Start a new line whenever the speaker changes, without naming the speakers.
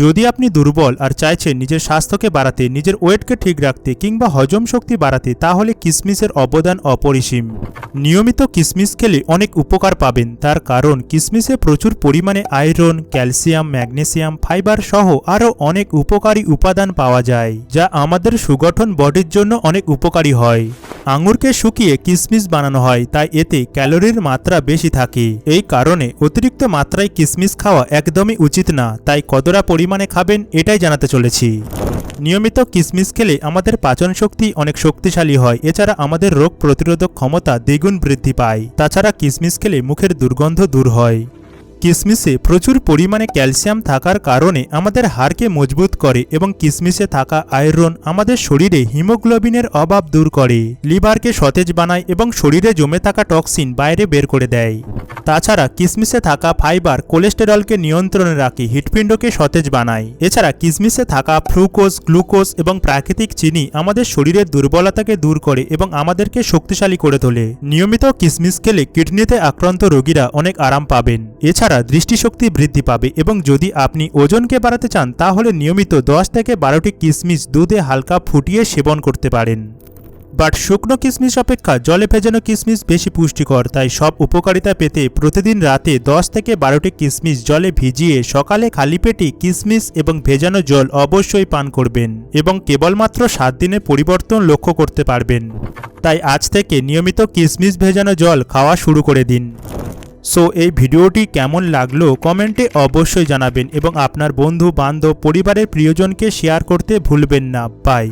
যদি আপনি দুর্বল আর চাইছেন নিজের স্বাস্থ্যকে বাড়াতে, নিজের ওয়েটকে ঠিক রাখতে কিংবা হজম শক্তি বাড়াতে, তাহলে কিসমিসের অবদান অপরিসীম। নিয়মিত কিসমিস খেলে অনেক উপকার পাবেন। তার কারণ, কিসমিসে প্রচুর পরিমাণে আয়রন, ক্যালসিয়াম, ম্যাগনেসিয়াম, ফাইবার সহ আরও অনেক উপকারী উপাদান পাওয়া যায়, যা আমাদের সুগঠন বডির জন্য অনেক উপকারী হয়। আঙুরকে শুকিয়ে কিসমিস বানানো হয়, তাই এতে ক্যালোরির মাত্রা বেশি থাকে। এই কারণে অতিরিক্ত মাত্রায় কিসমিস খাওয়া একদমই উচিত না, তাই কতটা পরিমাণে খাবেন, এটাই জানাতে চলেছি। নিয়মিত কিসমিস খেলে আমাদের পাচন শক্তি অনেক শক্তিশালী হয়। এছাড়া আমাদের রোগ প্রতিরোধক ক্ষমতা দ্বিগুণ বৃদ্ধি পায়। তাছাড়া কিসমিস খেলে মুখের দুর্গন্ধ দূর হয়। কিসমিসে প্রচুর পরিমাণে ক্যালসিয়াম থাকার কারণে আমাদের হাড়কে মজবুত করে এবং কিসমিসে থাকা আয়রন আমাদের শরীরে হিমোগ্লোবিনের অভাব দূর করে। লিভারকে সতেজ বানায় এবং শরীরে জমে থাকা টক্সিন বাইরে বের করে দেয়। তাছাড়া কিসমিসে থাকা ফাইবার কোলেস্টেরলকে নিয়ন্ত্রণে রাখে, হৃৎপিণ্ডকে সতেজ বানায়। এছাড়া কিসমিসে থাকা ফ্রুকোজ, গ্লুকোজ এবং প্রাকৃতিক চিনি আমাদের শরীরের দুর্বলতাকে দূর করে এবং আমাদেরকে শক্তিশালী করে তোলে। নিয়মিত কিসমিস খেলে কিডনিতে আক্রান্ত রোগীরা অনেক আরাম পাবেন। এছাড়া দৃষ্টিশক্তি বৃদ্ধি পাবে এবং যদি আপনি ওজনকে বাড়াতে চান, তাহলে নিয়মিত দশ থেকে বারোটি কিসমিস দুধে হালকা ফুটিয়ে সেবন করতে পারেন। বাট শুকনো কিসমিস অপেক্ষা জলে ভেজানো কিসমিস বেশি পুষ্টিকর, তাই সব উপকারিতা পেতে প্রতিদিন রাতে দশ থেকে বারোটি কিসমিস জলে ভিজিয়ে সকালে খালি পেটে কিসমিস এবং ভেজানো জল অবশ্যই পান করবেন এবং কেবলমাত্র সাত দিনে পরিবর্তন লক্ষ্য করতে পারবেন। তাই আজ থেকে নিয়মিত কিসমিস ভেজানো জল খাওয়া শুরু করে দিন। সো এই ভিডিওটি কেমন লাগল কমেন্টে অবশ্যই জানাবেন এবং আপনার বন্ধু, বান্ধব, পরিবারের প্রিয়জনকে শেয়ার করতে ভুলবেন না। বাই